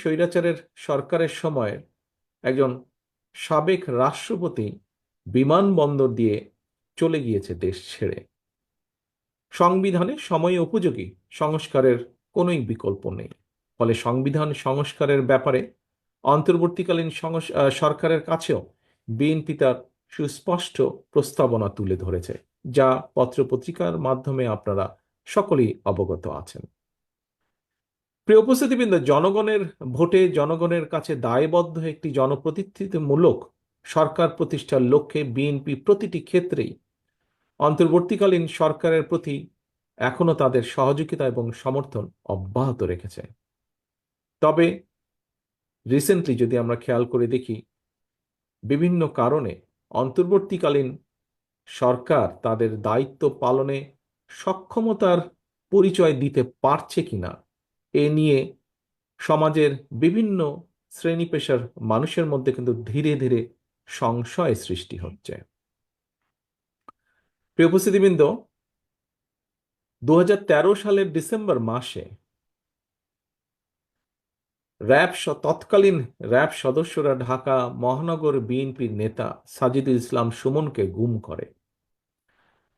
স্বৈরাচারের সরকারের সময় একজন সাবেক রাষ্ট্রপতি বিমানবন্দর দিয়ে চলে গিয়েছে দেশ ছেড়ে। সংবিধানে সময় উপযোগী সংস্কারের কোনোই বিকল্প নেই। ফলে সংবিধান সংস্কারের ব্যাপারে অন্তর্বর্তীকালীন সরকারের কাছেও বিএনপি তার সুস্পষ্ট প্রস্তাবনা তুলে ধরেছে, যা পত্রপত্রিকার মাধ্যমে আপনারা সকলেই অবগত আছেন। প্রিয় উপস্থিতিবৃন্দ, জনগণের ভোটে জনগণের কাছে দায়বদ্ধ একটি জনপ্রতিনিধিত্বমূলক সরকার প্রতিষ্ঠার লক্ষ্যে বিএনপি প্রতিটি ক্ষেত্রেই অন্তর্বর্তীকালীন সরকারের প্রতি এখনও তাদের সহযোগিতা এবং সমর্থন অব্যাহত রেখেছে। তবে রিসেন্টলি যদি আমরা খেয়াল করে দেখি, বিভিন্ন কারণে অন্তর্বর্তীকালীন সরকার তাদের দায়িত্ব পালনে সক্ষমতার পরিচয় দিতে পারছে কিনা এ নিয়ে সমাজের বিভিন্ন শ্রেণি পেশার মানুষের মধ্যে কিন্তু ধীরে ধীরে সংশয় সৃষ্টি হচ্ছে। প্রিয় উপস্থিতিবৃন্দ দু সালের ডিসেম্বর মাসে র্যাব তৎকালীন র্যাব সদস্যরা ঢাকা মহানগর বিএনপির নেতা সাজিদুল ইসলাম সুমনকে গুম করে।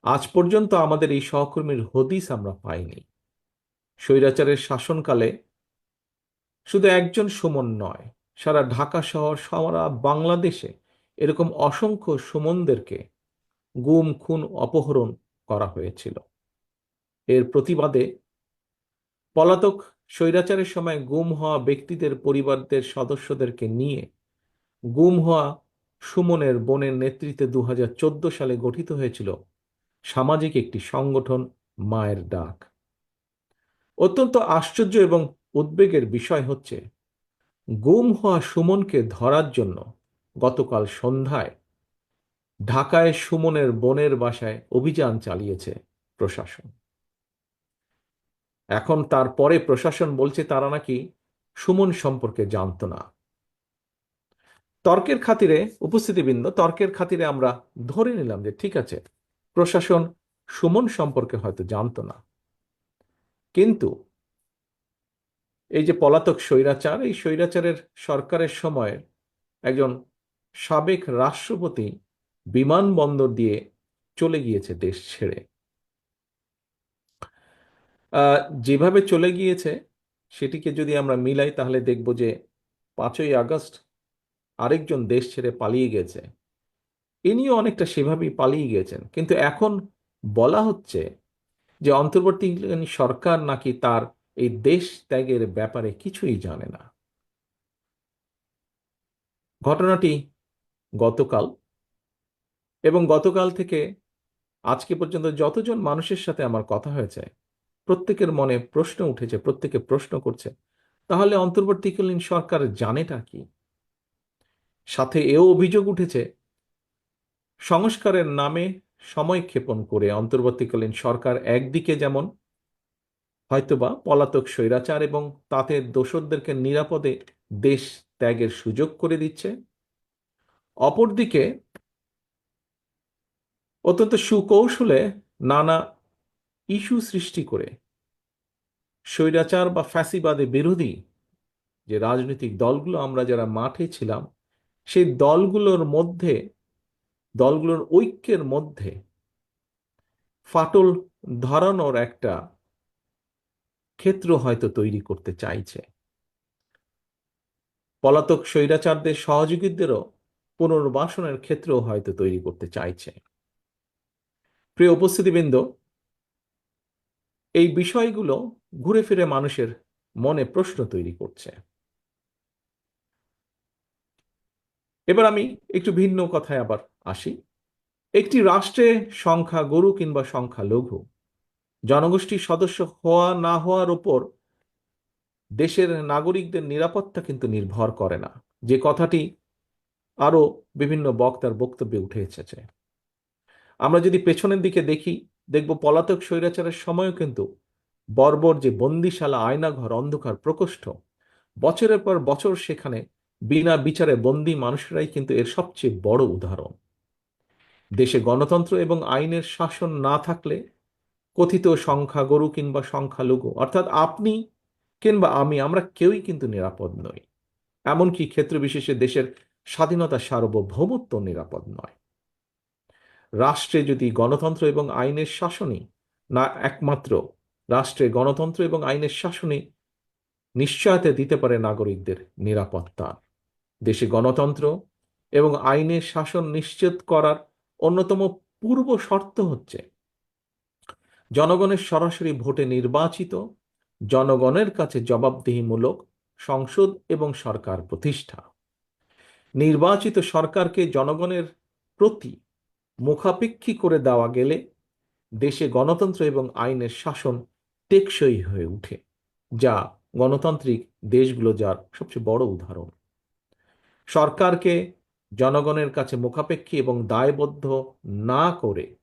আজ পর্যন্ত আমাদের এই সহকর্মীর হদিস আমরা পাইনি। স্বৈরাচারের শাসনকালে শুধু একজন সুমন নয়, সারা ঢাকা শহর, সারা বাংলাদেশে এরকম অসংখ্য সুমনদেরকে গুম, খুন, অপহরণ করা হয়েছিল। এর প্রতিবাদে পলাতক স্বৈরাচারের সময় গুম হওয়া ব্যক্তিদের, পরিবারদের সদস্যদেরকে নিয়ে গুম হওয়া সুমনের বোনের নেতৃত্বে দু হাজার চোদ্দ সালে গঠিত হয়েছিল সামাজিক একটি সংগঠন, মায়ের ডাক। অত্যন্ত আশ্চর্য এবং উদ্বেগের বিষয় হচ্ছে, গুম হওয়া সুমনকে ধরার জন্য গতকাল সন্ধ্যায় ঢাকায় সুমনের বোনের বাসায় অভিযান চালিয়েছে প্রশাসন। এখন তারপরে প্রশাসন বলছে তারা নাকি সুমন সম্পর্কে জানতো না। তর্কের খাতিরে, উপস্থিতিবৃন্দ, তর্কের খাতিরে আমরা ধরে নিলাম যে ঠিক আছে, প্রশাসন সুমন সম্পর্কে হয়তো জানতো না। কিন্তু এই যে পলাতক স্বৈরাচার, এই স্বৈরাচারের সরকারের সময় একজন সাবেক রাষ্ট্রপতি বিমানবন্দর দিয়ে চলে গিয়েছে দেশ ছেড়ে। যেভাবে চলে গিয়েছে সেটিকে যদি আমরা মিলাই, তাহলে দেখব যে পাঁচই আগস্ট আরেকজন দেশ ছেড়ে পালিয়ে গেছে। ইনিও অনেকটা সেভাবেই পালিয়ে গেছেন কিন্তু এখন বলা হচ্ছে যে অন্তর্বর্তীকালীন সরকার নাকি তার এই দেশ ত্যাগের ব্যাপারে কিছুই জানে না। ঘটনাটি গতকাল এবং গতকাল থেকে আজকে পর্যন্ত যতজন মানুষের সাথে আমার কথা হয়েছে, প্রত্যেকের মনে প্রশ্ন উঠেছে, প্রত্যেকে প্রশ্ন করছে, তাহলে অন্তর্বর্তীকালীন সরকার জানেটা কি? সাথে এও অভিযোগ উঠেছে, সংস্কারের নামে সময় ক্ষেপণ করে অন্তর্বর্তীকালীন সরকার একদিকে যেমন হয়তোবা পলাতক স্বৈরাচার এবং তাতে দোসরদেরকে নিরাপদে দেশ ত্যাগের সুযোগ করে দিচ্ছে, অপরদিকে অত্যন্ত সুকৌশলে নানা ইস্যু সৃষ্টি করে স্বৈরাচার বা ফ্যাসিবাদে বিরোধী যে রাজনৈতিক দলগুলো আমরা যারা মাঠে ছিলাম, সেই দলগুলোর মধ্যে দলগুলোর ঐক্যের মধ্যে ফাটল ধরানোর একটা ক্ষেত্র হয়তো তৈরি করতে চাইছে। পলাতক স্বৈরাচারদের সহযোগীদেরও পুনর্বাসনের ক্ষেত্রও হয়তো তৈরি করতে চাইছে। প্রিয় উপস্থিতিবৃন্দ, এই বিষয়গুলো ঘুরে ফিরে মানুষের মনে প্রশ্ন তৈরি করছে। এবার আমি একটু ভিন্ন কথায় আবার আসি। একটি রাষ্ট্রে সংখ্যা গরু কিংবা সংখ্যা লঘু। জনগোষ্ঠীর সদস্য হওয়া না হওয়ার উপর দেশের নাগরিকদের নিরাপত্তা কিন্তু নির্ভর করে না। যে কথাটি আরও বিভিন্ন বক্তার বক্তব্যে উঠে এসেছে। আমরা যদি পেছনের দিকে দেখি, দেখব পলাতক স্বৈরাচারের সময়ও কিন্তু বর্বর যে বন্দিশালা, আয়নাঘর, অন্ধকার, প্রকোষ্ঠ, বছরের পর বছর সেখানে বিনা বিচারে বন্দী মানুষেরাই কিন্তু এর সবচেয়ে বড় উদাহরণ। দেশে গণতন্ত্র এবং আইনের শাসন না থাকলে কথিত সংখ্যাগরু কিংবা সংখ্যালঘু, অর্থাৎ আপনি কিংবা আমি, আমরা কেউই কিন্তু নিরাপদ নই। এমনকি ক্ষেত্র বিশেষে দেশের স্বাধীনতা সার্বভৌমত্ব নিরাপদ নয়। রাষ্ট্রে যদি গণতন্ত্র এবং আইনের শাসনই না একমাত্র রাষ্ট্রে গণতন্ত্র এবং আইনের শাসনই নিশ্চয়তা দিতে পারে নাগরিকদের নিরাপত্তা। দেশে গণতন্ত্র এবং আইনের শাসন নিশ্চিত করার অন্যতম পূর্ব শর্ত হচ্ছে, জনগণের সরাসরি ভোটে নির্বাচিত, জনগণের কাছে জবাবদিহিমূলক সংসদ এবং সরকার প্রতিষ্ঠা। নির্বাচিত সরকারকে জনগণের প্রতি মুখাপেক্ষী করে দেওয়া গেলে দেশে গণতন্ত্র এবং আইনের শাসন টেকসই হয়ে উঠে যা গণতান্ত্রিক দেশগুলো যার সবচেয়ে বড় উদাহরণ। সরকারকে জনগণের কাছে মুখাপেক্ষী এবং দায়বদ্ধ না করে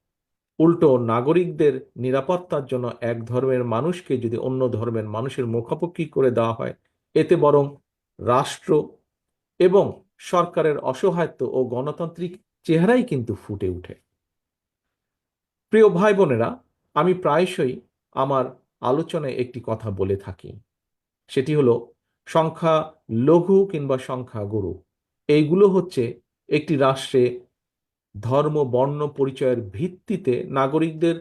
উল্টো নাগরিকদের নিরাপত্তার জন্য এক ধর্মের মানুষকে যদি অন্য ধর্মের মানুষের মুখাপেক্ষী করে দেওয়া হয়, এতে বরং রাষ্ট্র এবং সরকারের অসহায়ত্ব ও গণতান্ত্রিক চেহারাই কিন্তু ফুটে উঠে প্রিয় ভাই বোনেরা আমি প্রায়শই আমার আলোচনায় একটি কথা বলে থাকি। সেটি হলো, সংখ্যা লঘু কিংবা সংখ্যা গুরু এইগুলো হচ্ছে একটি রাষ্ট্রে ধর্ম, বর্ণ পরিচয়ের ভিত্তিতে নাগরিকদের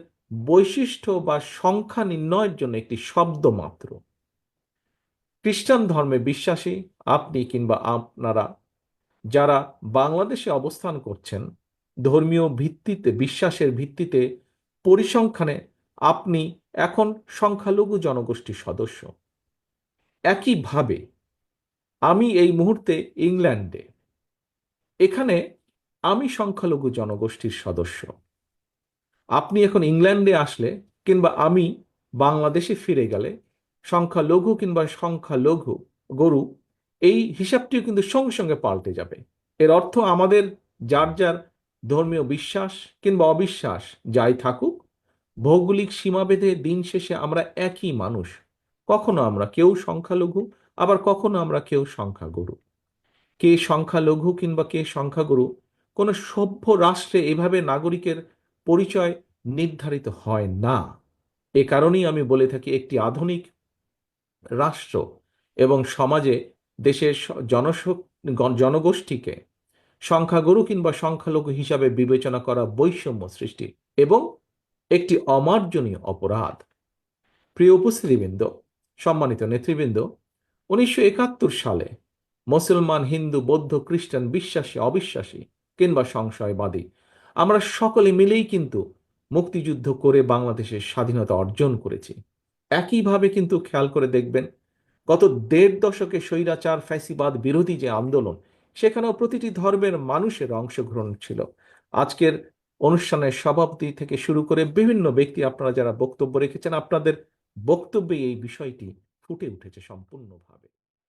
বৈশিষ্ট্য বা সংখ্যা নির্ণয়ের জন্য একটি শব্দ মাত্র। খ্রিস্টান ধর্মে বিশ্বাসী, আপনি কিংবা আপনারা যারা বাংলাদেশে অবস্থান করছেন, ধর্মীয় ভিত্তিতে, বিশ্বাসের ভিত্তিতে পরিসংখ্যানে আপনি এখন সংখ্যালঘু জনগোষ্ঠীর সদস্য। একইভাবে আমি এই মুহূর্তে ইংল্যান্ডে এখানে আমি সংখ্যালঘু জনগোষ্ঠীর সদস্য। আপনি এখন ইংল্যান্ডে আসলে কিংবা আমি বাংলাদেশে ফিরে গেলে সংখ্যালঘু কিংবা সংখ্যালঘু গরু, এই হিসাবটিও কিন্তু সঙ্গে সঙ্গে পাল্টে যাবে। এর অর্থ আমাদের যার যার ধর্মীয় বিশ্বাস কিংবা অবিশ্বাস যাই থাকুক, ভৌগোলিক সীমাবেদে দিন শেষে আমরা একই মানুষ। কখনো আমরা কেউ সংখ্যালঘু, আবার কখনো আমরা কেউ সংখ্যাগুরু। কে সংখ্যালঘু কিংবা কে সংখ্যাগুরু, কোনো সভ্য রাষ্ট্রে এভাবে নাগরিকের পরিচয় নির্ধারিত হয় না। এ কারণেই আমি বলে থাকি একটি আধুনিক রাষ্ট্র এবং সমাজে দেশের জনশক জনগোষ্ঠীকে সংখ্যাগুরু কিংবা সংখ্যালঘু হিসাবে বিবেচনা করা বৈষম্য সৃষ্টি এবং একটি অমার্জনীয় অপরাধ। প্রিয় উপস্থিতিবৃন্দ, সম্মানিত নেতৃবৃন্দ, উনিশশো একাত্তর সালে মুসলমান, হিন্দু, বৌদ্ধ, খ্রিস্টান, বিশ্বাসী, অবিশ্বাসী কিংবা সংশয়বাদী। আমরা সকলে মিলেই কিন্তু মুক্তিযুদ্ধ করে বাংলাদেশের স্বাধীনতা অর্জন করেছি। একইভাবে কিন্তু খেয়াল করে দেখবেন, গত দেড় দশকে স্বৈরাচার, ফ্যাসিবাদ বিরোধী যে আন্দোলন, সেখানেও প্রতিটি ধর্মের মানুষের অংশগ্রহণ ছিল। আজকের অনুষ্ঠানের সভাপতি থেকে শুরু করে বিভিন্ন ব্যক্তি আপনারা যারা বক্তব্য রেখেছেন, আপনাদের বক্তব্যে এই বিষয়টি ফুটে উঠেছে সম্পূর্ণভাবে।